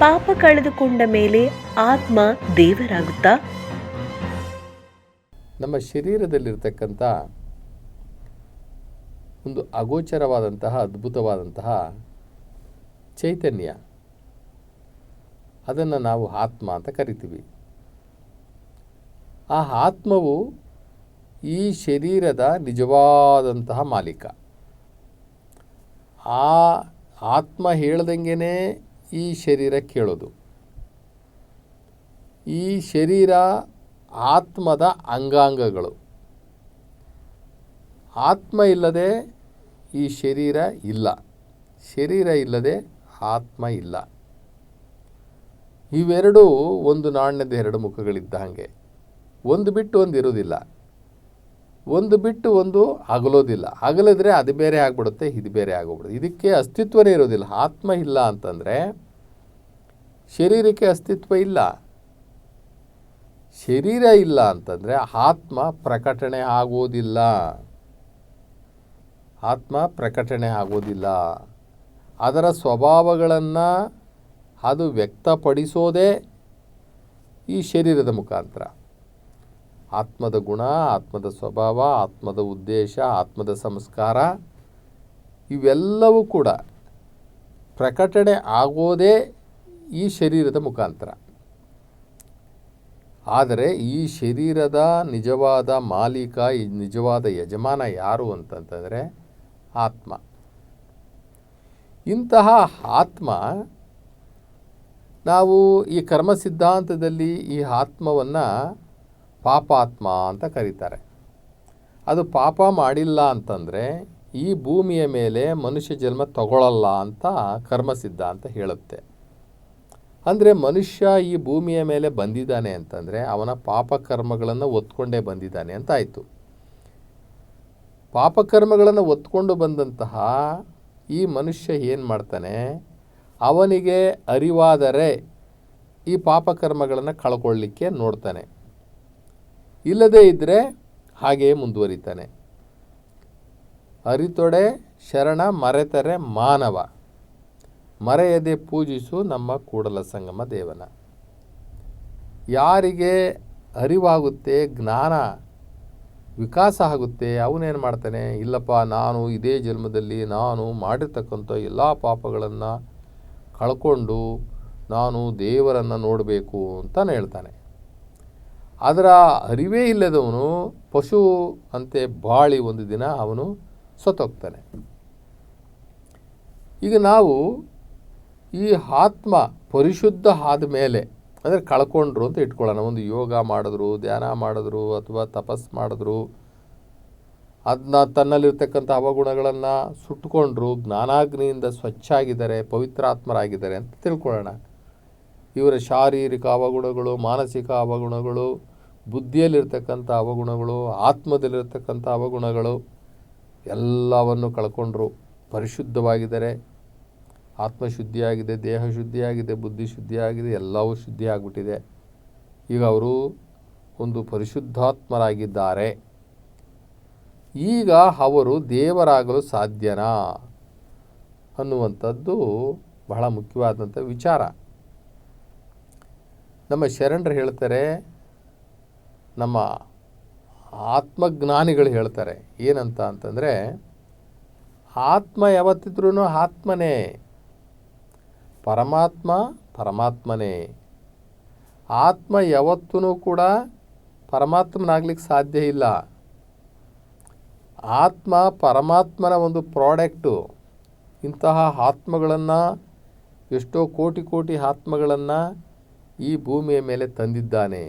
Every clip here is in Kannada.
ಪಾಪ ಕಳೆದುಕೊಂಡ ಮೇಲೆ ಆತ್ಮ ದೇವರಾಗುತ್ತಾ? ನಮ್ಮ ಶರೀರದಲ್ಲಿರ್ತಕ್ಕಂಥ ಒಂದು ಅಗೋಚರವಾದಂತಹ ಅದ್ಭುತವಾದಂತಹ ಚೈತನ್ಯ, ಅದನ್ನು ನಾವು ಆತ್ಮ ಅಂತ ಕರಿತೀವಿ. ಆ ಆತ್ಮವು ಈ ಶರೀರದ ನಿಜವಾದಂತಹ ಮಾಲೀಕ. ಆ ಆತ್ಮ ಹೇಳ್ದಂಗೆ ಈ ಶರೀರ ಕೇಳೋದು. ಈ ಶರೀರ ಆತ್ಮದ ಅಂಗಾಂಗಗಳು. ಆತ್ಮ ಇಲ್ಲದೆ ಈ ಶರೀರ ಇಲ್ಲ. ಶರೀರ ಇಲ್ಲದೆ ಆತ್ಮ ಇಲ್ಲ. ಇವೆರಡೂ ಒಂದು ನಾಣ್ಯದ ಎರಡು ಮುಖಗಳಿದ್ದ ಹಾಗೆ. ಒಂದು ಬಿಟ್ಟು ಒಂದು ಇರೋದಿಲ್ಲ ಒಂದು ಬಿಟ್ಟು ಒಂದು ಅಗಲೋದಿಲ್ಲ. ಅಗಲಿದ್ರೆ ಅದು ಬೇರೆ ಆಗಿಬಿಡುತ್ತೆ, ಇದು ಬೇರೆ ಆಗೋಗ್ಬಿಡುತ್ತೆ ಇದಕ್ಕೆ ಅಸ್ತಿತ್ವನೇ ಇರೋದಿಲ್ಲ ಆತ್ಮ ಇಲ್ಲ ಅಂತಂದರೆ ಶರೀರಕ್ಕೆ ಅಸ್ತಿತ್ವ ಇಲ್ಲ. ಶರೀರ ಇಲ್ಲ ಅಂತಂದರೆ ಆತ್ಮ ಪ್ರಕಟಣೆ ಆಗೋದಿಲ್ಲ. ಆತ್ಮ ಪ್ರಕಟಣೆ ಆಗೋದಿಲ್ಲ. ಅದರ ಸ್ವಭಾವಗಳನ್ನು ಅದು ವ್ಯಕ್ತಪಡಿಸೋದೇ ಈ ಶರೀರದ ಮುಖಾಂತರ. ಆತ್ಮದ ಗುಣ, ಆತ್ಮದ ಸ್ವಭಾವ, ಆತ್ಮದ ಉದ್ದೇಶ, ಆತ್ಮದ ಸಂಸ್ಕಾರ ಇವೆಲ್ಲವೂ ಕೂಡ ಪ್ರಕಟಣೆ ಆಗೋದೇ ಈ ಶರೀರದ ಮುಖಾಂತರ. ಆದರೆ ಈ ಶರೀರದ ನಿಜವಾದ ಮಾಲೀಕ ನಿಜವಾದ ಯಜಮಾನ ಯಾರು ಅಂತಂತಂದರೆ ಆತ್ಮ. ಇಂತಹ ಆತ್ಮ ನಾವು ಈ ಕರ್ಮ ಸಿದ್ಧಾಂತದಲ್ಲಿ ಈ ಆತ್ಮವನ್ನು ಪಾಪಾತ್ಮ ಅಂತ ಕರೀತಾರೆ. ಅದು ಪಾಪ ಮಾಡಿಲ್ಲ ಅಂತಂದರೆ ಈ ಭೂಮಿಯ ಮೇಲೆ ಮನುಷ್ಯ ಜನ್ಮ ತಗೊಳ್ಳಲ್ಲ ಅಂತ ಕರ್ಮ ಸಿದ್ಧಾಂತ ಹೇಳುತ್ತೆ. ಅಂದರೆ ಮನುಷ್ಯ ಈ ಭೂಮಿಯ ಮೇಲೆ ಬಂದಿದ್ದಾನೆ ಅಂತಂದರೆ ಅವನ ಪಾಪಕರ್ಮಗಳನ್ನು ಒತ್ಕೊಂಡೇ ಬಂದಿದ್ದಾನೆ ಅಂತ ಆಯಿತು. ಪಾಪಕರ್ಮಗಳನ್ನು ಒತ್ಕೊಂಡು ಬಂದಂತಹ ಈ ಮನುಷ್ಯ ಏನು ಮಾಡ್ತಾನೆ? ಅವನಿಗೆ ಅರಿವಾದರೆ ಈ ಪಾಪಕರ್ಮಗಳನ್ನು ಕಳ್ಕೊಳ್ಳಿಕ್ಕೆ ನೋಡ್ತಾನೆ. ಇಲ್ಲದೇ ಇದ್ದರೆ ಹಾಗೆಯೇ ಮುಂದುವರಿತಾನೆ. ಅರಿತೊಡೆ ಶರಣ ಮರೆತರೆ ಮಾನವ. ಮರೆಯದೆ ಪೂಜಿಸು ನಮ್ಮ ಕೂಡಲ ಸಂಗಮ ದೇವನ. ಯಾರಿಗೆ ಅರಿವಾಗುತ್ತೆ, ಜ್ಞಾನ ವಿಕಾಸ ಆಗುತ್ತೆ, ಅವನೇನು ಮಾಡ್ತಾನೆ? ಇಲ್ಲಪ್ಪ, ನಾನು ಇದೇ ಜನ್ಮದಲ್ಲಿ ನಾನು ಮಾಡಿರ್ತಕ್ಕಂಥ ಎಲ್ಲ ಪಾಪಗಳನ್ನು ಕಳ್ಕೊಂಡು ನಾನು ದೇವರನ್ನು ನೋಡಬೇಕು ಅಂತ ಹೇಳ್ತಾನೆ. ಅದರ ಅರಿವೇ ಇಲ್ಲದವನು ಪಶು ಅಂತೆ ಬಾಳಿ ಒಂದು ದಿನ ಅವನು ಸತ್ತೋಗ್ತಾನೆ. ಈಗ ನಾವು ಈ ಆತ್ಮ ಪರಿಶುದ್ಧ ಆದ ಮೇಲೆ, ಅಂದರೆ ಕಳ್ಕೊಂಡ್ರು ಅಂತ ಇಟ್ಕೊಳ್ಳೋಣ. ಒಂದು ಯೋಗ ಮಾಡಿದ್ರು, ಧ್ಯಾನ ಮಾಡಿದ್ರು, ಅಥವಾ ತಪಸ್ ಮಾಡಿದ್ರು ಅದನ್ನ ತನ್ನಲ್ಲಿರ್ತಕ್ಕಂಥ ಅವಗುಣಗಳನ್ನು ಸುಟ್ಟುಕೊಂಡ್ರು ಜ್ಞಾನಾಗ್ನಿಯಿಂದ ಸ್ವಚ್ಛ ಆಗಿದ್ದಾರೆ ಪವಿತ್ರಾತ್ಮರಾಗಿದ್ದಾರೆ ಅಂತ ತಿಳ್ಕೊಳ್ಳೋಣ. ಇವರ ಶಾರೀರಿಕ ಅವಗುಣಗಳು, ಮಾನಸಿಕ ಅವಗುಣಗಳು, ಬುದ್ಧಿಯಲ್ಲಿರ್ತಕ್ಕಂಥ ಅವಗುಣಗಳು, ಆತ್ಮದಲ್ಲಿರ್ತಕ್ಕಂಥ ಅವಗುಣಗಳು, ಎಲ್ಲವನ್ನು ಕಳ್ಕೊಂಡ್ರು, ಪರಿಶುದ್ಧವಾಗಿದ್ದಾರೆ. ಆತ್ಮ ಶುದ್ಧಿಯಾಗಿದೆ, ದೇಹ ಶುದ್ಧಿಯಾಗಿದೆ, ಬುದ್ಧಿ ಶುದ್ಧಿಯಾಗಿದೆ, ಎಲ್ಲವೂ ಶುದ್ಧಿ ಆಗಿಬಿಟ್ಟಿದೆ. ಈಗ ಅವರು ಒಂದು ಪರಿಶುದ್ಧಾತ್ಮರಾಗಿದ್ದಾರೆ. ಈಗ ಅವರು ದೇವರಾಗಲು ಸಾಧ್ಯನಾ ಅನ್ನುವಂಥದ್ದು ಬಹಳ ಮುಖ್ಯವಾದಂಥ ವಿಚಾರ. ನಮ್ಮ ಶರಣರು ಹೇಳ್ತಾರೆ, ನಮ್ಮ ಆತ್ಮಜ್ಞಾನಿಗಳು ಹೇಳ್ತಾರೆ, ಏನಂತ ಅಂತಂದರೆ, ಆತ್ಮ ಯಾವತ್ತಿದ್ರೂ ಆತ್ಮನೇ. ಪರಮಾತ್ಮ ಪರಮಾತ್ಮನೇ. ಆತ್ಮ ಯಾವತ್ತೂ ಕೂಡ ಪರಮಾತ್ಮನಾಗ್ಲಿಕ್ಕೆ ಸಾಧ್ಯ ಇಲ್ಲ. ಆತ್ಮ ಪರಮಾತ್ಮನ ಒಂದು ಪ್ರಾಡಕ್ಟು. ಇಂತಹ ಆತ್ಮಗಳನ್ನು, ಎಷ್ಟೋ ಕೋಟಿ ಕೋಟಿ ಆತ್ಮಗಳನ್ನು ಈ ಭೂಮಿಯ ಮೇಲೆ ತಂದಿದ್ದಾನೆ.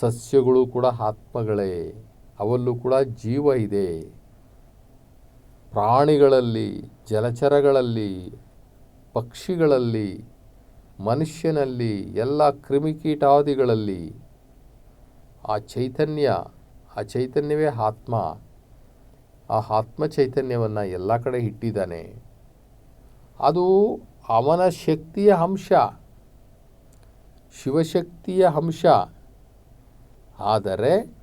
ಸಸ್ಯಗಳು ಕೂಡ ಆತ್ಮಗಳೇ, ಅವಲ್ಲೂ ಕೂಡ ಜೀವ ಇದೆ. ಪ್ರಾಣಿಗಳಲ್ಲಿ, ಜಲಚರಗಳಲ್ಲಿ ಪಕ್ಷಿಗಳಲ್ಲಿ, ಮನುಷ್ಯನಲ್ಲಿ, ಎಲ್ಲ ಕ್ರಿಮಿಕೀಟಾದಿಗಳಲ್ಲಿ. ಆ ಚೈತನ್ಯ, ಆ ಚೈತನ್ಯವೇ ಆತ್ಮ. ಆ ಆತ್ಮ ಚೈತನ್ಯವನ್ನು ಎಲ್ಲ ಕಡೆ ಇಟ್ಟಿದ್ದಾನೆ. ಅದು ಅವನ ಶಕ್ತಿಯ ಅಂಶ. ಶಿವಶಕ್ತಿಯ ಅಂಶ. ಆದರೆ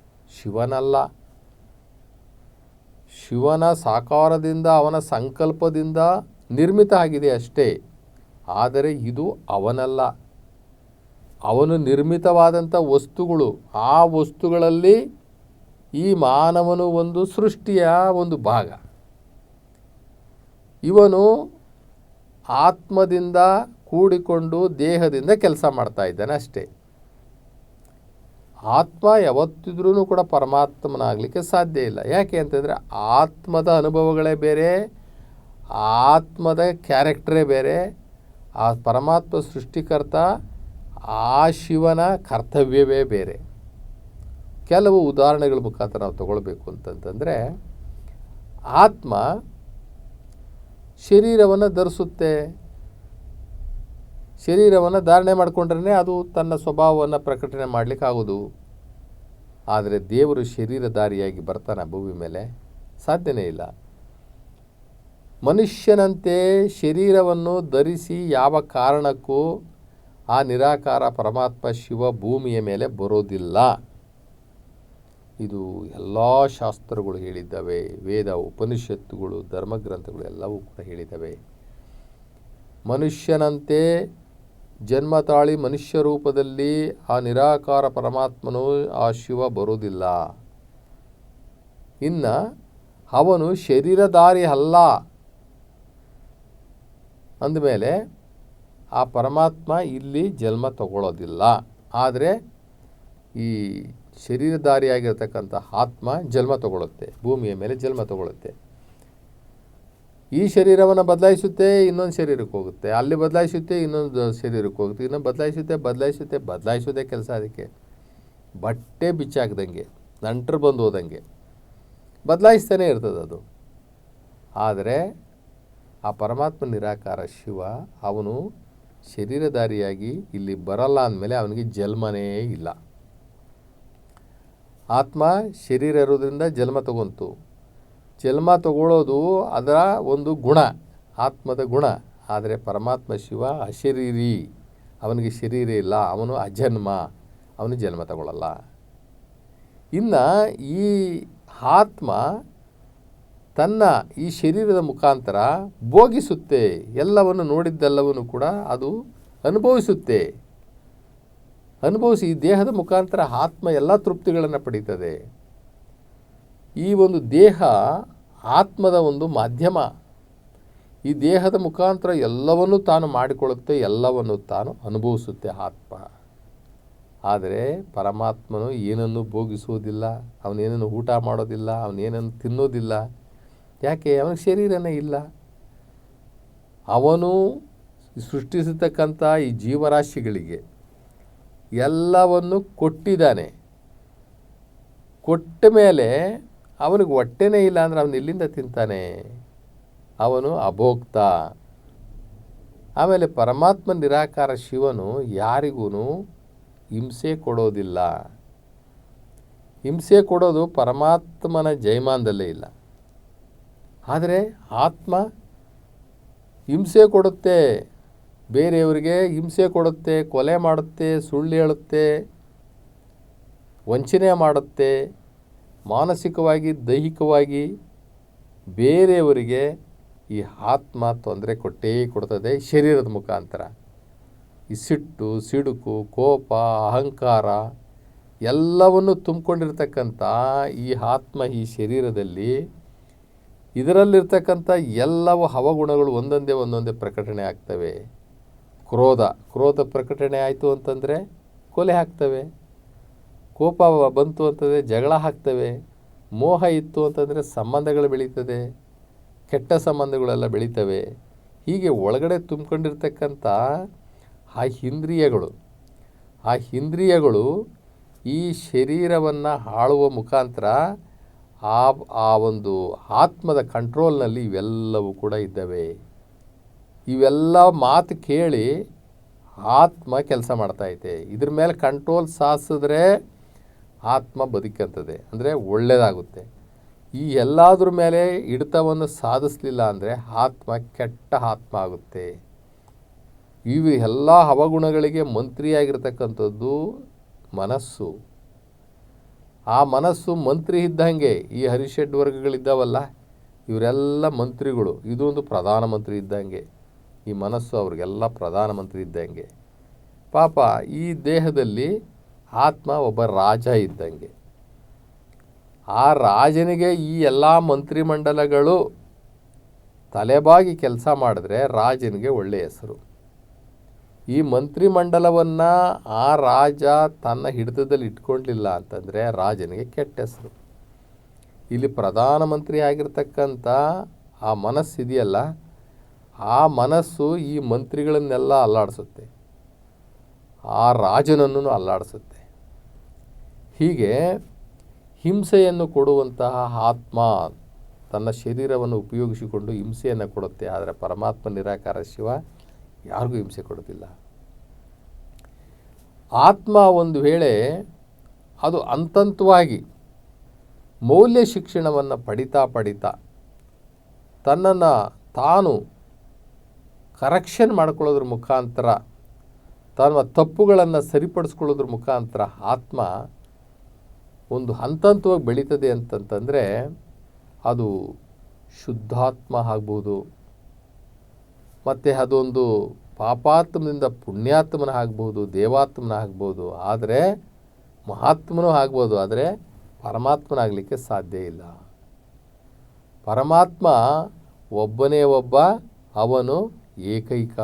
ಶಿವನಲ್ಲ. ಶಿವನ ಸಾಕಾರದಿಂದ, ಅವನ ಸಂಕಲ್ಪದಿಂದ ನಿರ್ಮಿತ ಆಗಿದೆ ಅಷ್ಟೇ. ಆದರೆ ಇದು ಅವನಲ್ಲ. ಅವನು ನಿರ್ಮಿತವಾದಂಥ ವಸ್ತುಗಳು, ಆ ವಸ್ತುಗಳಲ್ಲಿ ಈ ಮಾನವನು ಒಂದು ಸೃಷ್ಟಿಯ ಒಂದು ಭಾಗ. ಇವನು ಆತ್ಮದಿಂದ ಕೂಡಿಕೊಂಡು ದೇಹದಿಂದ ಕೆಲಸ ಮಾಡ್ತಾ ಇದ್ದಾನೆ ಅಷ್ಟೇ. ಆತ್ಮ ಯಾವತ್ತಿದ್ರೂ ಕೂಡ ಪರಮಾತ್ಮನಾಗಲಿಕ್ಕೆ ಸಾಧ್ಯ ಇಲ್ಲ. ಯಾಕೆ ಅಂತಂದರೆ ಆತ್ಮದ ಅನುಭವಗಳೇ ಬೇರೆ ಆತ್ಮದ ಕ್ಯಾರೆಕ್ಟ್ರೇ ಬೇರೆ, ಆ ಪರಮಾತ್ಮ ಸೃಷ್ಟಿಕರ್ತ, ಆ ಶಿವನ ಕರ್ತವ್ಯವೇ ಬೇರೆ. ಕೆಲವು ಉದಾಹರಣೆಗಳ ಮುಖಾಂತರ ನಾವು ತಗೊಳ್ಬೇಕು ಅಂತಂತಂದರೆ, ಆತ್ಮ ಶರೀರವನ್ನು ಧರಿಸುತ್ತೆ. ಶರೀರವನ್ನು ಧಾರಣೆ ಮಾಡಿಕೊಂಡ್ರೆ ಅದು ತನ್ನ ಸ್ವಭಾವವನ್ನು ಪ್ರಕಟಣೆ ಮಾಡಲಿಕ್ಕಾಗೋದು ಆದರೆ ದೇವರು ಶರೀರಧಾರಿಯಾಗಿ ಬರ್ತಾನೆ ಭೂಮಿ ಮೇಲೆ, ಸಾಧ್ಯನೇ ಇಲ್ಲ. ಮನುಷ್ಯನಂತೆ ಶರೀರವನ್ನು ಧರಿಸಿ ಯಾವ ಕಾರಣಕ್ಕೂ ಆ ನಿರಾಕಾರ ಪರಮಾತ್ಮ ಶಿವ ಭೂಮಿಯ ಮೇಲೆ ಬರೋದಿಲ್ಲ. ಇದು ಎಲ್ಲ ಶಾಸ್ತ್ರಗಳು ಹೇಳಿದ್ದಾವೆ, ವೇದ, ಉಪನಿಷತ್ತುಗಳು, ಧರ್ಮಗ್ರಂಥಗಳು ಎಲ್ಲವೂ ಕೂಡ ಹೇಳಿದ್ದಾವೆ. ಮನುಷ್ಯನಂತೆ ಜನ್ಮ ತಾಳಿ ಮನುಷ್ಯ ರೂಪದಲ್ಲಿ ಆ ನಿರಾಕಾರ ಪರಮಾತ್ಮನು ಆ ಶಿವ ಬರೋದಿಲ್ಲ. ಇನ್ನು ಅವನು ಶರೀರಧಾರಿ ಅಲ್ಲ. ಅಂದಮೇಲೆ ಆ ಪರಮಾತ್ಮ ಇಲ್ಲಿ ಜನ್ಮ ತಗೊಳ್ಳೋದಿಲ್ಲ ಆದರೆ ಈ ಶರೀರಧಾರಿಯಾಗಿರ್ತಕ್ಕಂಥ ಆತ್ಮ ಜನ್ಮ ತಗೊಳ್ಳುತ್ತೆ ಭೂಮಿಯ ಮೇಲೆ ಜನ್ಮ ತಗೊಳ್ಳುತ್ತೆ ಈ ಶರೀರವನ್ನು ಬದಲಾಯಿಸುತ್ತೆ, ಇನ್ನೊಂದು ಶರೀರಕ್ಕೆ ಹೋಗುತ್ತೆ. ಅಲ್ಲಿ ಬದಲಾಯಿಸುತ್ತೆ, ಇನ್ನೊಂದು ಶರೀರಕ್ಕೆ ಹೋಗುತ್ತೆ. ಇನ್ನೊಂದು ಬದಲಾಯಿಸುತ್ತೆ ಬದಲಾಯಿಸುತ್ತೆ, ಬದಲಾಯಿಸೋದೇ ಕೆಲಸ ಅದಕ್ಕೆ. ಬಟ್ಟೆ ಬಿಚ್ಚಾಕ್ದಂಗೆ ನಂಟರು ಬಂದು ಹೋದಂಗೆ. ಬದಲಾಯಿಸ್ತಾನೆ ಇರ್ತದೆ ಅದು ಆದರೆ ಆ ಪರಮಾತ್ಮ ನಿರಾಕಾರ ಶಿವ, ಅವನು ಶರೀರಧಾರಿಯಾಗಿ ಇಲ್ಲಿ ಬರಲ್ಲ ಅಂದಮೇಲೆ ಅವನಿಗೆ ಜನ್ಮನೇ ಇಲ್ಲ. ಆತ್ಮ ಶರೀರ ಇರೋದ್ರಿಂದ ಜನ್ಮ ತಗೊಂತು. ಜನ್ಮ ತಗೊಳ್ಳೋದು ಅದರ ಒಂದು ಗುಣ, ಆತ್ಮದ ಗುಣ. ಆದರೆ ಪರಮಾತ್ಮ ಶಿವ ಅಶರೀರಿ. ಅವನಿಗೆ ಶರೀರ ಇಲ್ಲ, ಅವನು ಅಜನ್ಮ, ಅವನು ಜನ್ಮ ತಗೊಳ್ಳಲ್ಲ ಇನ್ನು ಈ ಆತ್ಮ ತನ್ನ ಈ ಶರೀರದ ಮುಖಾಂತರ ಭೋಗಿಸುತ್ತೆ. ಎಲ್ಲವನ್ನು ನೋಡಿದ್ದೆಲ್ಲವನ್ನು ಕೂಡ ಅದು ಅನುಭವಿಸುತ್ತೆ. ಅನುಭವಿಸಿ ದೇಹದ ಮುಖಾಂತರ ಆತ್ಮ ಎಲ್ಲ ತೃಪ್ತಿಗಳನ್ನು ಪಡೀತದೆ. ಈ ಒಂದು ದೇಹ ಆತ್ಮದ ಒಂದು ಮಾಧ್ಯಮ. ಈ ದೇಹದ ಮುಖಾಂತರ ಎಲ್ಲವನ್ನು ತಾನು ಮಾಡಿಕೊಳ್ಳುತ್ತೆ, ಎಲ್ಲವನ್ನು ತಾನು ಅನುಭವಿಸುತ್ತೆ ಆತ್ಮ. ಆದರೆ ಪರಮಾತ್ಮನು ಏನನ್ನು ಭೋಗಿಸುವುದಿಲ್ಲ, ಅವನೇನನ್ನು ಊಟ ಮಾಡೋದಿಲ್ಲ, ಅವನೇನನ್ನು ತಿನ್ನೋದಿಲ್ಲ ಯಾಕೆ? ಅವನಿಗೆ ಶರೀರನೇ ಇಲ್ಲ. ಅವನು ಸೃಷ್ಟಿಸತಕ್ಕಂಥ ಈ ಜೀವರಾಶಿಗಳಿಗೆ ಎಲ್ಲವನ್ನು ಕೊಟ್ಟಿದ್ದಾನೆ. ಕೊಟ್ಟ ಮೇಲೆ ಅವನಿಗೆ ಹೊಟ್ಟೆನೇ ಇಲ್ಲ ಅಂದರೆ ಅವನು ಇಲ್ಲಿಂದ ತಿಂತಾನೆ? ಅವನು ಅಭೋಕ್ತ. ಆಮೇಲೆ ಪರಮಾತ್ಮ ನಿರಾಕಾರ ಶಿವನು ಯಾರಿಗೂ ಹಿಂಸೆ ಕೊಡೋದಿಲ್ಲ. ಹಿಂಸೆ ಕೊಡೋದು ಪರಮಾತ್ಮನ ಜೈಮಾನದಲ್ಲೇ ಇಲ್ಲ. ಆದರೆ ಆತ್ಮ ಹಿಂಸೆ ಕೊಡುತ್ತೆ. ಬೇರೆಯವರಿಗೆ ಹಿಂಸೆ ಕೊಡುತ್ತೆ, ಕೊಲೆ ಮಾಡುತ್ತೆ, ಸುಳ್ಳು ಹೇಳುತ್ತೆ, ವಂಚನೆ ಮಾಡುತ್ತೆ. ಮಾನಸಿಕವಾಗಿ, ದೈಹಿಕವಾಗಿ ಬೇರೆಯವರಿಗೆ ಈ ಆತ್ಮ ತೊಂದರೆ ಕೊಟ್ಟೇ ಕೊಡ್ತದೆ ಶರೀರದ ಮುಖಾಂತರ. ಈ ಸಿಟ್ಟು ಸಿಡುಕು, ಕೋಪ, ಅಹಂಕಾರ ಎಲ್ಲವನ್ನು ತುಂಬಿಕೊಂಡಿರ್ತಕ್ಕಂಥ ಈ ಆತ್ಮ ಈ ಶರೀರದಲ್ಲಿ ಇದರಲ್ಲಿರ್ತಕ್ಕಂಥ ಎಲ್ಲವೂ ಹವಗುಣಗಳು ಒಂದೊಂದೇ ಒಂದೊಂದೇ ಪ್ರಕಟಣೆ ಆಗ್ತವೆ. ಕ್ರೋಧ ಕ್ರೋಧ ಪ್ರಕಟಣೆ ಆಯಿತು ಅಂತಂದರೆ ಕೊಲೆ ಹಾಕ್ತವೆ ಕೋಪ ಬಂತು ಅಂತಂದರೆ ಜಗಳ ಹಾಕ್ತವೆ ಮೋಹ ಇತ್ತು ಅಂತಂದರೆ ಸಂಬಂಧಗಳು ಬೆಳೀತದೆ. ಕೆಟ್ಟ ಸಂಬಂಧಗಳೆಲ್ಲ ಬೆಳೀತವೆ. ಹೀಗೆ ಒಳಗಡೆ ತುಂಬಿಕೊಂಡಿರ್ತಕ್ಕಂಥ ಆ ಹಿಂದ್ರಿಯಗಳು ಆ ಹಿಂದ್ರಿಯಗಳು ಈ ಶರೀರವನ್ನು ಆಳುವ ಮುಖಾಂತರ ಆ ಆ ಒಂದು ಆತ್ಮದ ಕಂಟ್ರೋಲ್ನಲ್ಲಿ ಇವೆಲ್ಲವೂ ಕೂಡ ಇದ್ದಾವೆ. ಇವೆಲ್ಲ ಮಾತು ಕೇಳಿ ಆತ್ಮ ಕೆಲಸ ಮಾಡ್ತಾಯಿದೆ ಇದ್ರ ಮೇಲೆ ಕಂಟ್ರೋಲ್ ಸಾಧಿಸಿದ್ರೆ ಆತ್ಮ ಬದುಕಂತದೆ. ಅಂದರೆ ಒಳ್ಳೆಯದಾಗುತ್ತೆ ಈ ಎಲ್ಲದ್ರ ಮೇಲೆ ಹಿಡಿತವನ್ನು ಸಾಧಿಸಲಿಲ್ಲ ಅಂದರೆ ಆತ್ಮ ಕೆಟ್ಟ ಆತ್ಮ ಆಗುತ್ತೆ. ಇವು ಎಲ್ಲ ಹವಗುಣಗಳಿಗೆ ಮಂತ್ರಿಯಾಗಿರ್ತಕ್ಕಂಥದ್ದು ಮನಸ್ಸು. ಆ ಮನಸ್ಸು ಮಂತ್ರಿ ಇದ್ದಂಗೆ ಈ ಹರಿಷಡ್ ವರ್ಗಗಳಿದ್ದಾವಲ್ಲ, ಇವರೆಲ್ಲ ಮಂತ್ರಿಗಳು. ಇದು ಒಂದು ಪ್ರಧಾನಮಂತ್ರಿ ಇದ್ದಂಗೆ ಈ ಮನಸ್ಸು ಅವ್ರಿಗೆಲ್ಲ ಪ್ರಧಾನಮಂತ್ರಿ ಇದ್ದಂಗೆ ಪಾಪ, ಈ ದೇಹದಲ್ಲಿ ಆತ್ಮ ಒಬ್ಬ ರಾಜ ಇದ್ದಂಗೆ ಆ ರಾಜನಿಗೆ ಈ ಎಲ್ಲ ಮಂತ್ರಿಮಂಡಲಗಳು ತಲೆಬಾಗಿ ಕೆಲಸ ಮಾಡಿದ್ರೆ ರಾಜನಿಗೆ ಒಳ್ಳೆಯ ಹೆಸರು. ಈ ಮಂತ್ರಿಮಂಡಲವನ್ನು ಆ ರಾಜ ತನ್ನ ಹಿಡಿತದಲ್ಲಿ ಇಟ್ಕೊಂಡಿಲ್ಲ ಅಂತಂದರೆ ರಾಜನಿಗೆ ಕೆಟ್ಟ ಹೆಸರು. ಇಲ್ಲಿ ಪ್ರಧಾನಮಂತ್ರಿ ಆಗಿರ್ತಕ್ಕಂಥ ಆ ಮನಸ್ಸಿದೆಯಲ್ಲ, ಆ ಮನಸ್ಸು ಈ ಮಂತ್ರಿಗಳನ್ನೆಲ್ಲ ಅಲ್ಲಾಡಿಸುತ್ತೆ. ಆ ರಾಜನನ್ನು ಅಲ್ಲಾಡಿಸುತ್ತೆ. ಹೀಗೆ ಹಿಂಸೆಯನ್ನು ಕೊಡುವಂತಹ ಆತ್ಮ ತನ್ನ ಶರೀರವನ್ನು ಉಪಯೋಗಿಸಿಕೊಂಡು ಹಿಂಸೆಯನ್ನು ಕೊಡುತ್ತೆ. ಆದರೆ ಪರಮಾತ್ಮ ನಿರಾಕಾರ ಶಿವ. ಯಾರಿಗೂ ಹಿಂಸೆ ಕೊಡೋದಿಲ್ಲ ಆತ್ಮ ಒಂದು ವೇಳೆ ಅದು ಅಂತಂತವಾಗಿ ಮೌಲ್ಯ ಶಿಕ್ಷಣವನ್ನು ಪಡಿತಾ ಪಡಿತಾ ತನ್ನನ್ನು ತಾನು ಕರೆಕ್ಷನ್ ಮಾಡ್ಕೊಳ್ಳೋದ್ರ ಮುಖಾಂತರ, ತನ್ನ ತಪ್ಪುಗಳನ್ನು ಸರಿಪಡಿಸ್ಕೊಳ್ಳೋದ್ರ ಮುಖಾಂತರ ಆತ್ಮ ಒಂದು ಹಂತ ಹಂತವಾಗಿ ಬೆಳೀತದೆ ಅಂತಂತಂದರೆ ಅದು ಶುದ್ಧಾತ್ಮ ಆಗ್ಬೋದು. ಮತ್ತು ಅದೊಂದು ಪಾಪಾತ್ಮದಿಂದ ಪುಣ್ಯಾತ್ಮನ ಆಗ್ಬೋದು, ದೇವಾತ್ಮನ ಆಗ್ಬೋದು, ಆದರೆ ಮಹಾತ್ಮನೂ ಆಗ್ಬೋದು, ಆದರೆ ಪರಮಾತ್ಮನಾಗಲಿಕ್ಕೆ ಸಾಧ್ಯ ಇಲ್ಲ. ಪರಮಾತ್ಮ ಒಬ್ಬನೇ ಒಬ್ಬ, ಅವನು ಏಕೈಕ.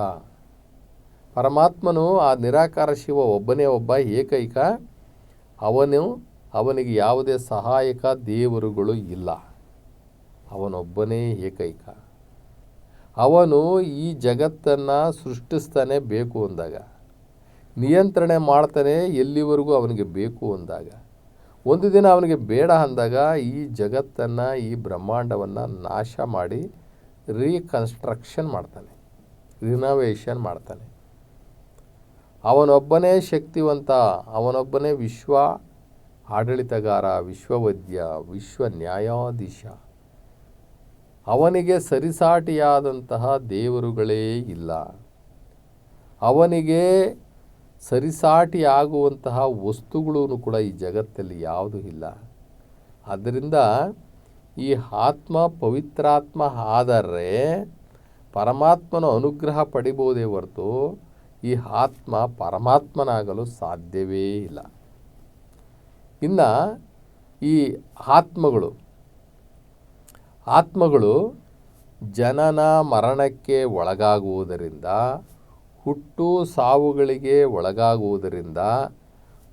ಪರಮಾತ್ಮನು ಆ ನಿರಾಕಾರ ಶಿವ ಒಬ್ಬನೇ ಒಬ್ಬ, ಏಕೈಕ. ಅವನು, ಅವನಿಗೆ ಯಾವುದೇ ಸಹಾಯಕ ದೇವರುಗಳು ಇಲ್ಲ. ಅವನೊಬ್ಬನೇ ಏಕೈಕ. ಅವನು ಈ ಜಗತ್ತನ್ನು ಸೃಷ್ಟಿಸ್ತಾನೆ ಬೇಕು ಅಂದಾಗ, ನಿಯಂತ್ರಣೆ ಮಾಡ್ತಾನೆ ಎಲ್ಲಿವರೆಗೂ ಅವನಿಗೆ ಬೇಕು ಅಂದಾಗ, ಒಂದು ದಿನ ಅವನಿಗೆ ಬೇಡ ಅಂದಾಗ ಈ ಜಗತ್ತನ್ನು, ಈ ಬ್ರಹ್ಮಾಂಡವನ್ನು ನಾಶ ಮಾಡಿ ರೀಕನ್ಸ್ಟ್ರಕ್ಷನ್ ಮಾಡ್ತಾನೆ ರಿನೋವೇಷನ್ ಮಾಡ್ತಾನೆ. ಅವನೊಬ್ಬನೇ ಶಕ್ತಿವಂತ, ಅವನೊಬ್ಬನೇ ವಿಶ್ವ ಆಡಳಿತಗಾರ, ವಿಶ್ವವೈದ್ಯ ವಿಶ್ವ ನ್ಯಾಯಾಧೀಶ ಅವನಿಗೆ ಸರಿಸಾಟಿಯಾದಂತಹ ದೇವರುಗಳೇ ಇಲ್ಲ. ಅವನಿಗೆ ಸರಿಸಾಟಿಯಾಗುವಂತಹ ವಸ್ತುಗಳೂ ಕೂಡ ಈ ಜಗತ್ತಲ್ಲಿ ಯಾವುದೂ ಇಲ್ಲ. ಆದ್ದರಿಂದ ಈ ಆತ್ಮ ಪವಿತ್ರಾತ್ಮ ಆದರೆ ಪರಮಾತ್ಮನ ಅನುಗ್ರಹ ಪಡಿಬೋದೇ ಹೊರತು ಈ ಆತ್ಮ ಪರಮಾತ್ಮನಾಗಲು ಸಾಧ್ಯವೇ ಇಲ್ಲ. ಇನ್ನು ಈ ಆತ್ಮಗಳು ಆತ್ಮಗಳು ಜನನ ಮರಣಕ್ಕೆ ಒಳಗಾಗುವುದರಿಂದ, ಹುಟ್ಟು ಸಾವುಗಳಿಗೆ ಒಳಗಾಗುವುದರಿಂದ,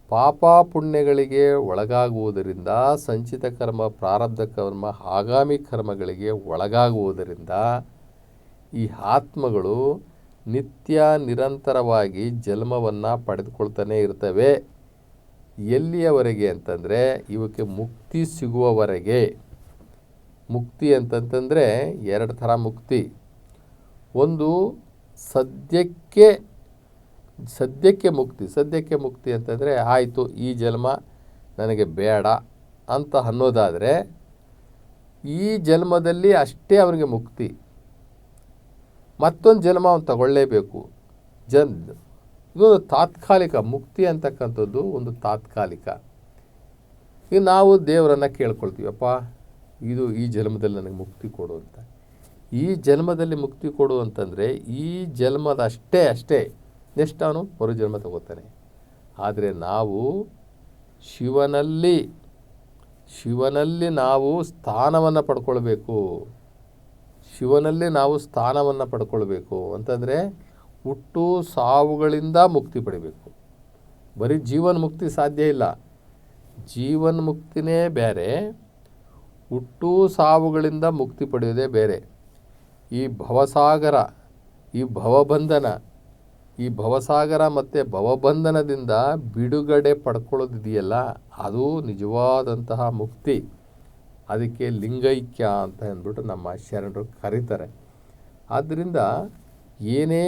ಪಾಪ ಪುಣ್ಯಗಳಿಗೆ ಒಳಗಾಗುವುದರಿಂದ, ಸಂಚಿತ ಕರ್ಮ, ಪ್ರಾರಬ್ಧ ಕರ್ಮ, ಆಗಾಮಿ ಕರ್ಮಗಳಿಗೆ ಒಳಗಾಗುವುದರಿಂದ ಈ ಆತ್ಮಗಳು ನಿತ್ಯ ನಿರಂತರವಾಗಿ ಜನ್ಮವನ್ನು ಪಡೆದುಕೊಳ್ತಾನೆ ಇರ್ತವೆ. ಎಲ್ಲಿಯವರೆಗೆ ಅಂತಂದರೆ, ಇವಕ್ಕೆ ಮುಕ್ತಿ ಸಿಗುವವರೆಗೆ. ಮುಕ್ತಿ ಅಂತಂತಂದರೆ ಎರಡು ಥರ ಮುಕ್ತಿ. ಒಂದು ಸದ್ಯಕ್ಕೆ ಸದ್ಯಕ್ಕೆ ಮುಕ್ತಿ ಸದ್ಯಕ್ಕೆ ಮುಕ್ತಿ ಅಂತಂದರೆ ಆಯಿತು, ಈ ಜನ್ಮ ನನಗೆ ಬೇಡ ಅಂತ ಅನ್ನೋದಾದರೆ ಈ ಜನ್ಮದಲ್ಲಿ ಅಷ್ಟೇ ಅವನಿಗೆ ಮುಕ್ತಿ. ಮತ್ತೊಂದು ಜನ್ಮ ಅವನು ತಗೊಳ್ಳೇಬೇಕು. ಜನ್, ಇದೊಂದು ತಾತ್ಕಾಲಿಕ ಮುಕ್ತಿ ಅಂತಕ್ಕಂಥದ್ದು ಒಂದು ತಾತ್ಕಾಲಿಕ. ಈಗ ನಾವು ದೇವರನ್ನು ಕೇಳ್ಕೊಳ್ತೀವಪ್ಪ ಇದು ಈ ಜನ್ಮದಲ್ಲಿ ನನಗೆ ಮುಕ್ತಿ ಕೊಡು ಅಂತ. ಈ ಜನ್ಮದಲ್ಲಿ ಮುಕ್ತಿ ಕೊಡು ಅಂತಂದರೆ ಈ ಜನ್ಮದ ಅಷ್ಟೇ ಅಷ್ಟೇ ನೆಕ್ಸ್ಟ್ ಅವನು ಮರು ಜನ್ಮ ತಗೋತಾನೆ. ಆದರೆ ನಾವು ಶಿವನಲ್ಲಿ ಶಿವನಲ್ಲಿ ನಾವು ಸ್ಥಾನವನ್ನು ಪಡ್ಕೊಳ್ಬೇಕು. ಶಿವನಲ್ಲಿ ನಾವು ಸ್ಥಾನವನ್ನು ಪಡ್ಕೊಳ್ಬೇಕು ಅಂತಂದರೆ ಹುಟ್ಟು ಸಾವುಗಳಿಂದ ಮುಕ್ತಿ ಪಡಿಬೇಕು. ಬರೀ ಜೀವನ್ ಮುಕ್ತಿ ಸಾಧ್ಯ ಇಲ್ಲ. ಜೀವನ್ ಮುಕ್ತಿನೇ ಬೇರೆ. ಹುಟ್ಟು ಸಾವುಗಳಿಂದ ಮುಕ್ತಿ ಪಡೆಯೋದೇ ಬೇರೆ. ಈ ಭವಸಾಗರ, ಈ ಭವಬಂಧನ, ಈ ಭವಸಾಗರ ಮತ್ತು ಭವಬಂಧನದಿಂದ ಬಿಡುಗಡೆ ಪಡ್ಕೊಳ್ಳೋದಿದೆಯಲ್ಲ, ಅದು ನಿಜವಾದಂತಹ ಮುಕ್ತಿ. ಅದಕ್ಕೆ ಲಿಂಗೈಕ್ಯ ಅಂತ ಅಂದ್ಬಿಟ್ಟು ನಮ್ಮ ಶರಣರು ಕರೀತಾರೆ. ಆದ್ದರಿಂದ ಏನೇ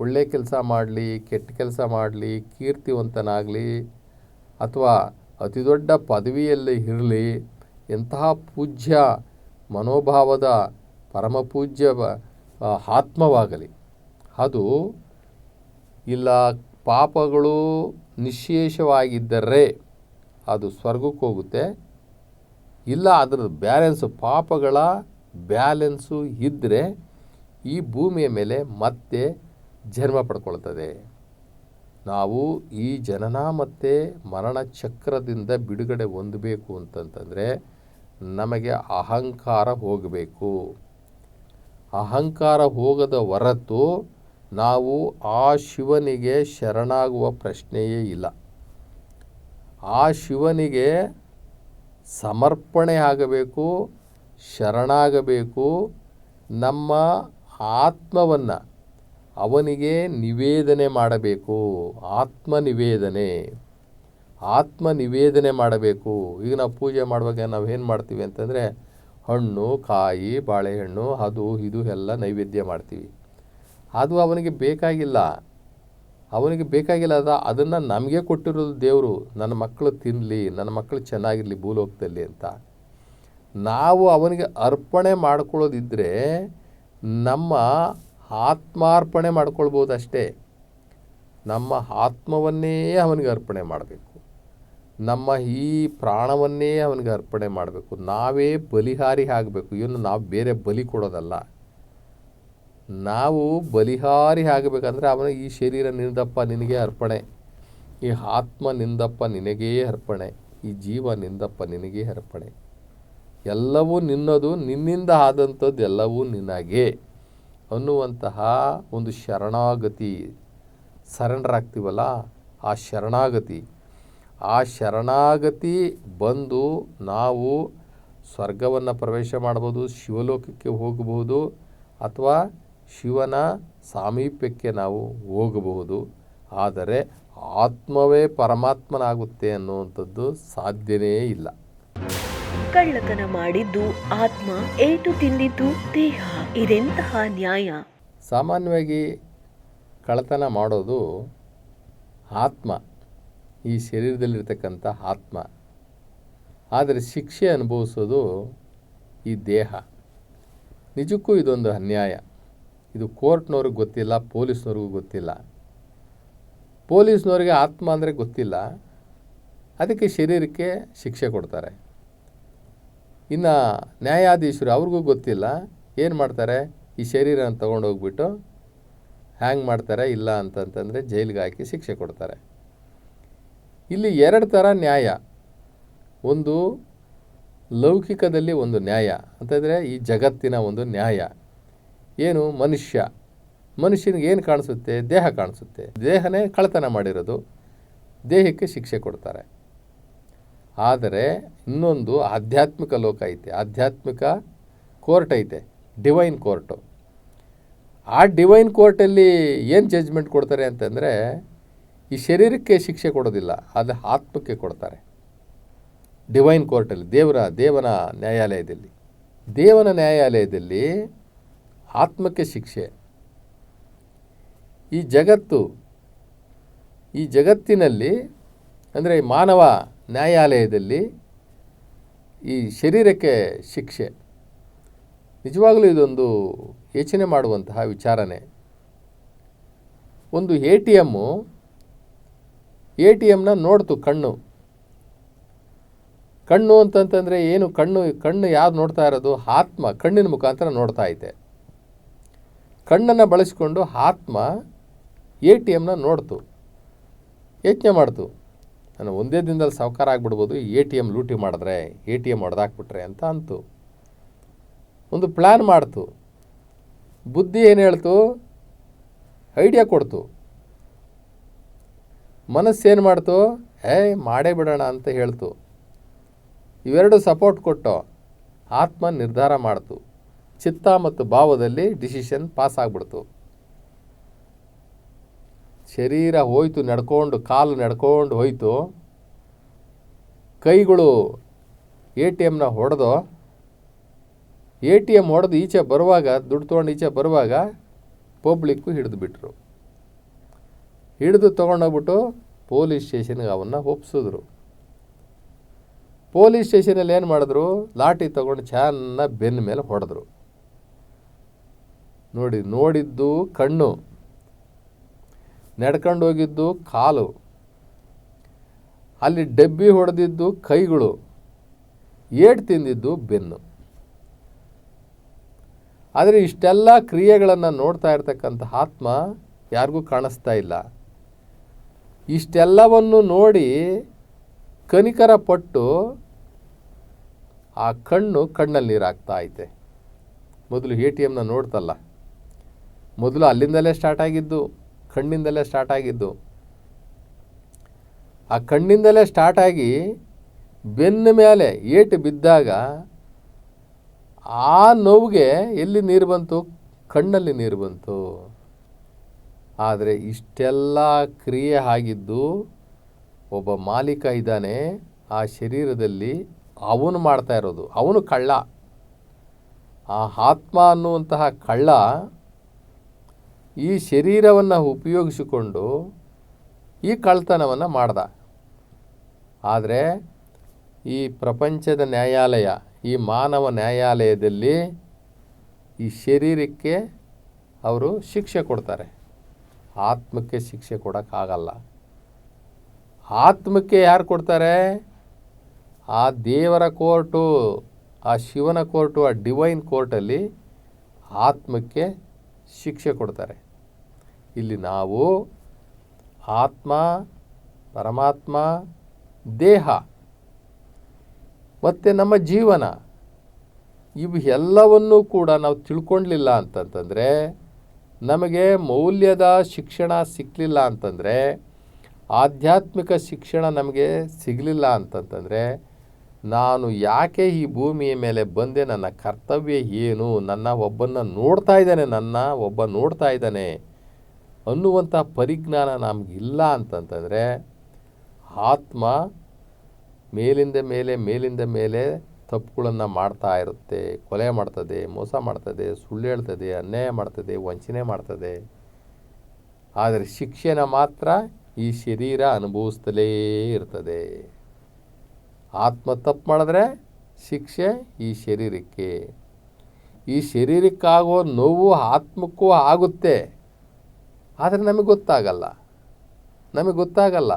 ಒಳ್ಳೆ ಕೆಲಸ ಮಾಡಲಿ, ಕೆಟ್ಟ ಕೆಲಸ ಮಾಡಲಿ, ಕೀರ್ತಿವಂತನಾಗಲಿ, ಅಥವಾ ಅತಿ ದೊಡ್ಡ ಪದವಿಯಲ್ಲಿ ಇರಲಿ ಎಂತಹ ಪೂಜ್ಯ ಮನೋಭಾವದ ಪರಮ ಪೂಜ್ಯ ಬ- ಆತ್ಮವಾಗಲಿ. ಅದು ಇಲ್ಲ, ಪಾಪಗಳು ನಿಶೇಷವಾಗಿದ್ದರೆ ಅದು ಸ್ವರ್ಗಕ್ಕೆ ಹೋಗುತ್ತೆ. ಇಲ್ಲ ಅದರ ಬ್ಯಾಲೆನ್ಸು ಪಾಪಗಳ ಬ್ಯಾಲೆನ್ಸು ಇದ್ದರೆ ಈ ಭೂಮಿಯ ಮೇಲೆ ಮತ್ತೆ ಜನ್ಮ ಪಡ್ಕೊಳ್ತದೆ. ನಾವು ಈ ಜನನ ಮತ್ತು ಮರಣ ಚಕ್ರದಿಂದ ಬಿಡುಗಡೆ ಹೊಂದಬೇಕು ಅಂತಂತಂದರೆ ನಮಗೆ ಅಹಂಕಾರ ಹೋಗಬೇಕು. ಅಹಂಕಾರ ಹೋಗದ ಹೊರತು ನಾವು ಆ ಶಿವನಿಗೆ ಶರಣಾಗುವ ಪ್ರಶ್ನೆಯೇ ಇಲ್ಲ. ಆ ಶಿವನಿಗೆ ಸಮರ್ಪಣೆ ಆಗಬೇಕು, ಶರಣಾಗಬೇಕು. ನಮ್ಮ ಆತ್ಮವನ್ನು ಅವನಿಗೆ ನಿವೇದನೆ ಮಾಡಬೇಕು. ಆತ್ಮ ನಿವೇದನೆ ಆತ್ಮ ನಿವೇದನೆ ಮಾಡಬೇಕು. ಈಗ ನಾವು ಪೂಜೆ ಮಾಡುವಾಗ ನಾವು ಏನು ಮಾಡ್ತೀವಿ ಅಂತಂದರೆ ಹಣ್ಣು, ಕಾಯಿ, ಬಾಳೆಹಣ್ಣು, ಅದು, ಇದು ಎಲ್ಲ ನೈವೇದ್ಯ ಮಾಡ್ತೀವಿ. ಅದು ಅವನಿಗೆ ಬೇಕಾಗಿಲ್ಲ. ಅವನಿಗೆ ಬೇಕಾಗಿಲ್ಲ ಅದ ಅದನ್ನು ನಮಗೆ ಕೊಟ್ಟಿರೋದು ದೇವರು. ನನ್ನ ಮಕ್ಕಳು ತಿನ್ನಲಿ ನನ್ನ ಮಕ್ಕಳು ಚೆನ್ನಾಗಿರಲಿ ಭೂಲೋಕದಲ್ಲಿ ಅಂತ. ನಾವು ಅವನಿಗೆ ಅರ್ಪಣೆ ಮಾಡ್ಕೊಳ್ಳೋದಿದ್ದರೆ ನಮ್ಮ ಆತ್ಮಾರ್ಪಣೆ ಮಾಡ್ಕೊಳ್ಬೋದು ಅಷ್ಟೇ ನಮ್ಮ ಆತ್ಮವನ್ನೇ ಅವನಿಗೆ ಅರ್ಪಣೆ ಮಾಡಬೇಕು. ನಮ್ಮ ಈ ಪ್ರಾಣವನ್ನೇ ಅವನಿಗೆ ಅರ್ಪಣೆ ಮಾಡಬೇಕು. ನಾವೇ ಬಲಿಹಾರಿ ಆಗಬೇಕು. ಇನ್ನು ನಾವು ಬೇರೆ ಬಲಿ ಕೊಡೋದಲ್ಲ. ನಾವು ಬಲಿಹಾರಿ ಆಗಬೇಕಂದ್ರೆ ಅವನ ಈ ಶರೀರ ನಿಂದಪ್ಪ ನಿನಗೆ ಅರ್ಪಣೆ. ಈ ಆತ್ಮ ನಿಂದಪ್ಪ ನಿನಗೇ ಅರ್ಪಣೆ. ಈ ಜೀವ ನಿಂದಪ್ಪ ನಿನಗೇ ಅರ್ಪಣೆ. ಎಲ್ಲವೂ ನಿನ್ನದು, ನಿನ್ನಿಂದ ಆದಂಥದ್ದು ಎಲ್ಲವೂ ನಿನಗೆ ಅನ್ನುವಂತಹ ಒಂದು ಶರಣಾಗತಿ. ಸರೆಂಡರ್ ಆಗ್ತೀವಲ್ಲ? ಆ ಶರಣಾಗತಿ. ಆ ಶರಣಾಗತಿ ಬಂದು ನಾವು ಸ್ವರ್ಗವನ್ನು ಪ್ರವೇಶ ಮಾಡ್ಬೋದು ಶಿವಲೋಕಕ್ಕೆ ಹೋಗಬಹುದು ಅಥವಾ ಶಿವನ ಸಾಮೀಪ್ಯಕ್ಕೆ ನಾವು ಹೋಗಬಹುದು. ಆದರೆ ಆತ್ಮವೇ ಪರಮಾತ್ಮನಾಗುತ್ತೆ ಅನ್ನುವಂಥದ್ದು ಸಾಧ್ಯನೇ ಇಲ್ಲ. ಕಳ್ಳತನ ಮಾಡಿದ್ದು ಆತ್ಮ ಏಟು ತಿಂದಿದ್ದು ದೇಹ. ಇದೆಂತಹ ನ್ಯಾಯ? ಸಾಮಾನ್ಯವಾಗಿ ಕಳ್ಳತನ ಮಾಡೋದು ಆತ್ಮ. ಈ ಶರೀರದಲ್ಲಿರ್ತಕ್ಕಂಥ ಆತ್ಮ. ಆದರೆ ಶಿಕ್ಷೆ ಅನುಭವಿಸೋದು ಈ ದೇಹ. ನಿಜಕ್ಕೂ ಇದೊಂದು ಅನ್ಯಾಯ. ಇದು ಕೋರ್ಟ್ನವ್ರಿಗೆ ಗೊತ್ತಿಲ್ಲ, ಪೊಲೀಸ್ನವ್ರಿಗೂ ಗೊತ್ತಿಲ್ಲ. ಪೊಲೀಸ್ನವ್ರಿಗೆ ಆತ್ಮ ಅಂದರೆ ಗೊತ್ತಿಲ್ಲ. ಅದಕ್ಕೆ ಶರೀರಕ್ಕೆ ಶಿಕ್ಷೆ ಕೊಡ್ತಾರೆ. ಇನ್ನು ನ್ಯಾಯಾಧೀಶರು ಅವ್ರಿಗೂ ಗೊತ್ತಿಲ್ಲ. ಏನು ಮಾಡ್ತಾರೆ? ಈ ಶರೀರನ ತೊಗೊಂಡೋಗ್ಬಿಟ್ಟು ಹ್ಯಾಂಗ್ ಮಾಡ್ತಾರೆ? ಇಲ್ಲ ಅಂತಂತಂದರೆ ಜೈಲಿಗೆ ಹಾಕಿ ಶಿಕ್ಷೆ ಕೊಡ್ತಾರೆ. ಇಲ್ಲಿ ಎರಡು ಥರ ನ್ಯಾಯ. ಒಂದು ಲೌಕಿಕದಲ್ಲಿ ಒಂದು ನ್ಯಾಯ. ಅಂತಂದರೆ ಈ ಜಗತ್ತಿನ ಒಂದು ನ್ಯಾಯ. ಏನು? ಮನುಷ್ಯ. ಮನುಷ್ಯನಿಗೆ ಏನು ಕಾಣಿಸುತ್ತೆ? ದೇಹ ಕಾಣಿಸುತ್ತೆ. ದೇಹನೇ ಕಳ್ಳತನ ಮಾಡಿರೋದು. ದೇಹಕ್ಕೆ ಶಿಕ್ಷೆ ಕೊಡ್ತಾರೆ. ಆದರೆ ಇನ್ನೊಂದು ಆಧ್ಯಾತ್ಮಿಕ ಲೋಕ ಐತೆ. ಆಧ್ಯಾತ್ಮಿಕ ಕೋರ್ಟ್ ಐತೆ. Divine court. ಆ ಡಿವೈನ್ ಕೋರ್ಟಲ್ಲಿ ಏನು ಜಡ್ಜ್ಮೆಂಟ್ ಕೊಡ್ತಾರೆ ಅಂತಂದರೆ ಈ ಶರೀರಕ್ಕೆ ಶಿಕ್ಷೆ ಕೊಡೋದಿಲ್ಲ ಅದು ಆತ್ಮಕ್ಕೆ ಕೊಡ್ತಾರೆ. ಡಿವೈನ್ ಕೋರ್ಟಲ್ಲಿ ದೇವರ, ದೇವನ ನ್ಯಾಯಾಲಯದಲ್ಲಿ. ದೇವನ ನ್ಯಾಯಾಲಯದಲ್ಲಿ ಆತ್ಮಕ್ಕೆ ಶಿಕ್ಷೆ. ಈ ಜಗತ್ತು, ಈ ಜಗತ್ತಿನಲ್ಲಿ, ಅಂದರೆ ಮಾನವ ನ್ಯಾಯಾಲಯದಲ್ಲಿ ಈ ಶರೀರಕ್ಕೆ ಶಿಕ್ಷೆ. ನಿಜವಾಗಲೂ ಇದೊಂದು ಯೋಚನೆ ಮಾಡುವಂತಹ ವಿಚಾರನೆ ಒಂದು A T M A T ಎಮ್ನ ನೋಡ್ತು ಕಣ್ಣು. ಕಣ್ಣು ಅಂತಂತಂದರೆ ಏನು ಕಣ್ಣು ಕಣ್ಣು ಯಾವ್ದು ನೋಡ್ತಾ ಇರೋದು? ಆತ್ಮ, ಕಣ್ಣಿನ ಮುಖಾಂತರ ನೋಡ್ತಾ ಐತೆ. ಕಣ್ಣನ್ನು ಬಳಸಿಕೊಂಡು ಆತ್ಮ ಎ ಟಿ ಎಮ್ನ ನೋಡ್ತು. ಯೋಚನೆ ಮಾಡ್ತು. ನಾನು ಒಂದೇ ದಿನದಲ್ಲಿ ಸಾವುಕಾರ ಆಗಿಬಿಡ್ಬೋದು ಎ ಟಿ ಎಂ ಲೂಟಿ ಮಾಡಿದ್ರೆ ಎ ಟಿ ಎಂ ಹೊಡೆದಾಕ್ಬಿಟ್ರೆ ಅಂತ ಅಂತು. ಒಂದು ಪ್ಲ್ಯಾನ್ ಮಾಡ್ತು. ಬುದ್ಧಿ ಏನು ಹೇಳ್ತು? ಐಡಿಯಾ ಕೊಡ್ತು. ಮನಸ್ಸೇನು ಮಾಡ್ತು? ಏಯ್, ಮಾಡೇ ಬಿಡೋಣ ಅಂತ ಹೇಳ್ತು. ಇವೆರಡು ಸಪೋರ್ಟ್ ಕೊಟ್ಟು ಆತ್ಮ ನಿರ್ಧಾರ ಮಾಡ್ತು. ಚಿತ್ತ ಮತ್ತು ಭಾವದಲ್ಲಿ ಡಿಸಿಷನ್ ಪಾಸ್ ಆಗಿಬಿಡ್ತು. ಶರೀರ ಹೋಯ್ತು, ನಡ್ಕೊಂಡು, ಕಾಲು ನಡ್ಕೊಂಡು ಹೋಯ್ತು. ಕೈಗಳು ಎ ಟಿ ಎಮ್ನ ಹೊಡೆದು, ಎ ಟಿ ಎಂ ಹೊಡೆದು ಈಚೆ ಬರುವಾಗ, ದುಡ್ಡು ತೊಗೊಂಡು ಈಚೆ ಬರುವಾಗ ಪಬ್ಲಿಕ್ಕು ಹಿಡಿದು ಬಿಟ್ರು. ಹಿಡಿದು ತೊಗೊಂಡೋಗ್ಬಿಟ್ಟು ಪೊಲೀಸ್ ಸ್ಟೇಷನ್ಗೆ ಅವನ್ನ ಒಪ್ಪಿಸಿದ್ರು ಪೊಲೀಸ್ ಸ್ಟೇಷನಲ್ಲಿ ಏನು ಮಾಡಿದ್ರು? ಲಾಠಿ ತೊಗೊಂಡು ಚೆನ್ನಾಗಿ ಬೆನ್ನ ಮೇಲೆ ಹೊಡೆದ್ರು. ನೋಡಿ, ನೋಡಿದ್ದು ಕಣ್ಣು, ನಡ್ಕೊಂಡು ಹೋಗಿದ್ದು ಕಾಲು, ಅಲ್ಲಿ ಡಬ್ಬಿ ಹೊಡೆದಿದ್ದು ಕೈಗಳು ಏಟು ತಿಂದಿದ್ದು ಬೆನ್ನು. ಆದರೆ ಇಷ್ಟೆಲ್ಲ ಕ್ರಿಯೆಗಳನ್ನು ನೋಡ್ತಾ ಇರ್ತಕ್ಕಂಥ ಆತ್ಮ ಯಾರಿಗೂ ಕಾಣಿಸ್ತಾ ಇಲ್ಲ. ಇಷ್ಟೆಲ್ಲವನ್ನು ನೋಡಿ ಕನಿಕರ ಪಟ್ಟು ಆ ಕಣ್ಣು ಕಣ್ಣಲ್ಲಿ ನೀರಾಗ್ತಾ ಐತೆ ಮೊದಲು ಎ ಟಿ ಎಮ್ನ ನೋಡ್ತಲ್ಲ. ಮೊದಲು ಅಲ್ಲಿಂದಲೇ ಸ್ಟಾರ್ಟ್ ಆಗಿದ್ದು, ಕಣ್ಣಿಂದಲೇ ಸ್ಟಾರ್ಟ್ ಆಗಿದ್ದು. ಆ ಕಣ್ಣಿಂದಲೇ ಸ್ಟಾರ್ಟ್ ಆಗಿ ಬೆನ್ನ ಮೇಲೆ ಏಟು ಬಿದ್ದಾಗ ಆ ನೋವಿಗೆ ಎಲ್ಲಿ ನೀರು ಬಂತು? ಕಣ್ಣಲ್ಲಿ ನೀರು ಬಂತು. ಆದರೆ ಇಷ್ಟೆಲ್ಲ ಕ್ರಿಯೆ ಆಗಿದ್ದು ಒಬ್ಬ ಮಾಲೀಕ ಇದ್ದಾನೆ, ಆ ಶರೀರದಲ್ಲಿ ಅವನು ಮಾಡ್ತಾ ಇರೋದು, ಅವನು ಕಳ್ಳ. ಆ ಆತ್ಮ ಅನ್ನುವಂತಹ ಕಳ್ಳ ಈ ಶರೀರವನ್ನು ಉಪಯೋಗಿಸಿಕೊಂಡು ಈ ಕಳ್ತನವನ್ನು ಮಾಡ್ದ. ಆದರೆ ಈ ಪ್ರಪಂಚದ ನ್ಯಾಯಾಲಯ, ಈ ಮಾನವ ನ್ಯಾಯಾಲಯದಲ್ಲಿ ಈ ಶರೀರಕ್ಕೆ ಅವರು ಶಿಕ್ಷೆ ಕೊಡ್ತಾರೆ. ಆತ್ಮಕ್ಕೆ ಶಿಕ್ಷೆ ಕೊಡೋಕ್ಕಾಗಲ್ಲ. ಆತ್ಮಕ್ಕೆ ಯಾರು ಕೊಡ್ತಾರೆ? ಆ ದೇವರ ಕೋರ್ಟು, ಆ ಶಿವನ ಕೋರ್ಟು, ಆ ಡಿವೈನ್ ಕೋರ್ಟಲ್ಲಿ ಆತ್ಮಕ್ಕೆ ಶಿಕ್ಷೆ ಕೊಡ್ತಾರೆ. ಇಲ್ಲಿ ನಾವು ಆತ್ಮ, ಪರಮಾತ್ಮ, ದೇಹ, ಮತ್ತು ನಮ್ಮ ಜೀವನ, ಇವು ಎಲ್ಲವನ್ನೂ ಕೂಡ ನಾವು ತಿಳ್ಕೊಳ್ಲಿಲ್ಲ ಅಂತಂತಂದರೆ ನಮಗೆ ಮೌಲ್ಯದ ಶಿಕ್ಷಣ ಸಿಕ್ಕಲಿಲ್ಲ ಅಂತಂದರೆ, ಆಧ್ಯಾತ್ಮಿಕ ಶಿಕ್ಷಣ ನಮಗೆ ಸಿಗಲಿಲ್ಲ ಅಂತಂತಂದರೆ, ನಾನು ಯಾಕೆ ಈ ಭೂಮಿಯ ಮೇಲೆ ಬಂದೆ, ನನ್ನ ಕರ್ತವ್ಯ ಏನು, ನನ್ನ ಒಬ್ಬನ ನೋಡ್ತಾ ಇದ್ದಾನೆ, ನನ್ನ ಒಬ್ಬ ನೋಡ್ತಾ ಇದ್ದಾನೆ ಅನ್ನುವಂಥ ಪರಿಜ್ಞಾನ ನಮಗಿಲ್ಲ ಅಂತಂತಂದರೆ, ಆತ್ಮ ಮೇಲಿಂದ ಮೇಲೆ ಮೇಲಿಂದ ಮೇಲೆ ತಪ್ಪುಗಳನ್ನು ಮಾಡ್ತಾ ಇರುತ್ತೆ, ಕೊಲೆ ಮಾಡ್ತದೆ, ಮೋಸ ಮಾಡ್ತದೆ, ಸುಳ್ಳು ಹೇಳ್ತದೆ, ಅನ್ಯಾಯ ಮಾಡ್ತದೆ, ವಂಚನೆ ಮಾಡ್ತದೆ. ಆದರೆ ಶಿಕ್ಷೆನ ಮಾತ್ರ ಈ ಶರೀರ ಅನುಭವಿಸ್ತಲೇ ಇರ್ತದೆ. ಆತ್ಮ ತಪ್ಪು ಮಾಡಿದ್ರೆ ಶಿಕ್ಷೆ ಈ ಶರೀರಕ್ಕೆ. ಈ ಶರೀರಕ್ಕಾಗೋ ನೋವು ಆತ್ಮಕ್ಕೂ ಆಗುತ್ತೆ. ಆದರೆ ನಮಗೆ ಗೊತ್ತಾಗಲ್ಲ. ನಮಗೆ ಗೊತ್ತಾಗಲ್ಲ.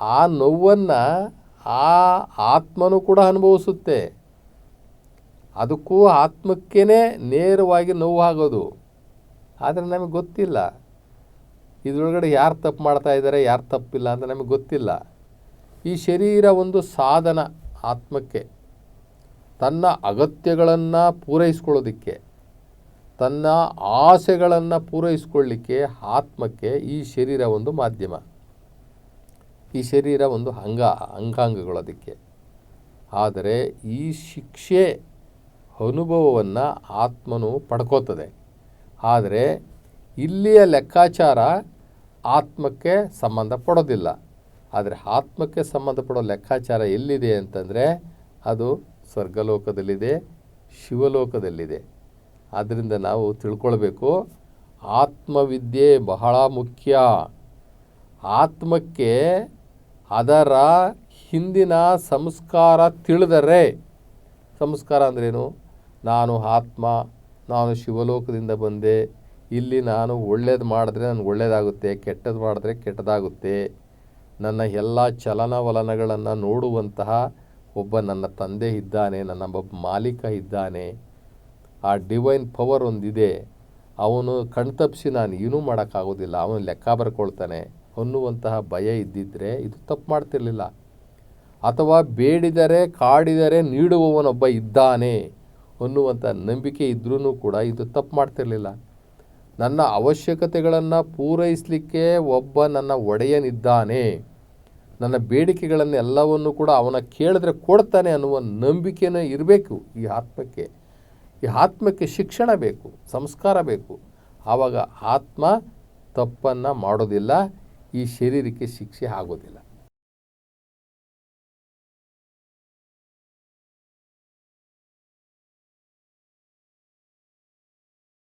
ಆ ನೋವನ್ನು ಆ ಆತ್ಮನೂ ಕೂಡ ಅನುಭವಿಸುತ್ತೆ. ಅದಕ್ಕೂ ಆತ್ಮಕ್ಕೇ ನೇರವಾಗಿ ನೋವು ಆಗೋದು ಆದರೆ ನಮಗೆ ಗೊತ್ತಿಲ್ಲ. ಇದರೊಳಗಡೆ ಯಾರು ತಪ್ಪು ಮಾಡ್ತಾ ಇದ್ದಾರೆ ಯಾರು ತಪ್ಪಿಲ್ಲ ಅಂತ ನಮಗೆ ಗೊತ್ತಿಲ್ಲ. ಈ ಶರೀರ ಒಂದು ಸಾಧನ ಆತ್ಮಕ್ಕೆ. ತನ್ನ ಅಗತ್ಯಗಳನ್ನು ಪೂರೈಸ್ಕೊಳ್ಳೋದಕ್ಕೆ. ತನ್ನ ಆಸೆಗಳನ್ನು ಪೂರೈಸ್ಕೊಳ್ಳಿಕ್ಕೆ ಆತ್ಮಕ್ಕೆ ಈ ಶರೀರ ಒಂದು ಮಾಧ್ಯಮ. ಈ ಶರೀರ ಒಂದು ಅಂಗ, ಅಂಗಾಂಗಗಳು ಅದಕ್ಕೆ. ಆದರೆ ಈ ಶಿಕ್ಷೆ ಅನುಭವವನ್ನು ಆತ್ಮನು ಪಡ್ಕೋತದೆ. ಆದರೆ ಇಲ್ಲಿಯ ಲೆಕ್ಕಾಚಾರ ಆತ್ಮಕ್ಕೆ ಸಂಬಂಧಪಡೋದಿಲ್ಲ ಆದರೆ ಆತ್ಮಕ್ಕೆ ಸಂಬಂಧಪಡೋ ಲೆಕ್ಕಾಚಾರ ಎಲ್ಲಿದೆ ಅಂತಂದರೆ ಅದು ಸ್ವರ್ಗಲೋಕದಲ್ಲಿದೆ, ಶಿವಲೋಕದಲ್ಲಿದೆ. ಆದ್ದರಿಂದ ನಾವು ತಿಳ್ಕೊಳ್ಬೇಕು, ಆತ್ಮವಿದ್ಯೆ ಬಹಳ ಮುಖ್ಯ. ಆತ್ಮಕ್ಕೆ ಅದರ ಹಿಂದಿನ ಸಂಸ್ಕಾರ ತಿಳಿದರೆ, ಸಂಸ್ಕಾರ ಅಂದ್ರೇನು? ನಾನು ಆತ್ಮ, ನಾನು ಶಿವಲೋಕದಿಂದ ಬಂದೆ, ಇಲ್ಲಿ ನಾನು ಒಳ್ಳೇದು ಮಾಡಿದ್ರೆ ನನಗೆ ಒಳ್ಳೆಯದಾಗುತ್ತೆ ಕೆಟ್ಟದ್ದು ಮಾಡಿದ್ರೆ ಕೆಟ್ಟದಾಗುತ್ತೆ. ನನ್ನ ಎಲ್ಲ ಚಲನವಲನಗಳನ್ನು ನೋಡುವಂತಹ ಒಬ್ಬ ನನ್ನ ತಂದೆ ಇದ್ದಾನೆ, ನನ್ನ ಒಬ್ಬ ಮಾಲೀಕ ಇದ್ದಾನೆ. ಆ ಡಿವೈನ್ ಪವರ್ ಒಂದಿದೆ. ಅವನು ಕಣ್ತಪ್ಪಿಸಿ ನಾನು ಏನೂ ಮಾಡೋಕ್ಕಾಗೋದಿಲ್ಲ. ಅವನು ಲೆಕ್ಕ ಬರ್ಕೊಳ್ತಾನೆ. ಅನ್ನುವಂತಹ ಭಯ ಇದ್ದಿದ್ದರೆ ಇದು ತಪ್ಪು ಮಾಡ್ತಿರಲಿಲ್ಲ. ಅಥವಾ ಬೇಡಿದರೆ, ಕಾಡಿದರೆ ನೀಡುವವನೊಬ್ಬ ಇದ್ದಾನೆ ಅನ್ನುವಂಥ ನಂಬಿಕೆ ಇದ್ರೂ ಕೂಡ ಇದು ತಪ್ಪು ಮಾಡ್ತಿರಲಿಲ್ಲ. ನನ್ನ ಅವಶ್ಯಕತೆಗಳನ್ನು ಪೂರೈಸಲಿಕ್ಕೆ ಒಬ್ಬ ನನ್ನ ಒಡೆಯನಿದ್ದಾನೆ. ನನ್ನ ಬೇಡಿಕೆಗಳನ್ನೆಲ್ಲವನ್ನು ಕೂಡ ಅವನ ಕೇಳಿದ್ರೆ ಕೊಡ್ತಾನೆ ಅನ್ನುವ ನಂಬಿಕೆನೇ ಇರಬೇಕು. ಈ ಆತ್ಮಕ್ಕೆ ಈ ಆತ್ಮಕ್ಕೆ ಶಿಕ್ಷಣ ಬೇಕು, ಸಂಸ್ಕಾರ ಬೇಕು. ಆವಾಗ ಆತ್ಮ ತಪ್ಪನ್ನು ಮಾಡೋದಿಲ್ಲ. ಈ ಶರೀರಕ್ಕೆ ಶಿಕ್ಷೆ ಆಗೋದಿಲ್ಲ.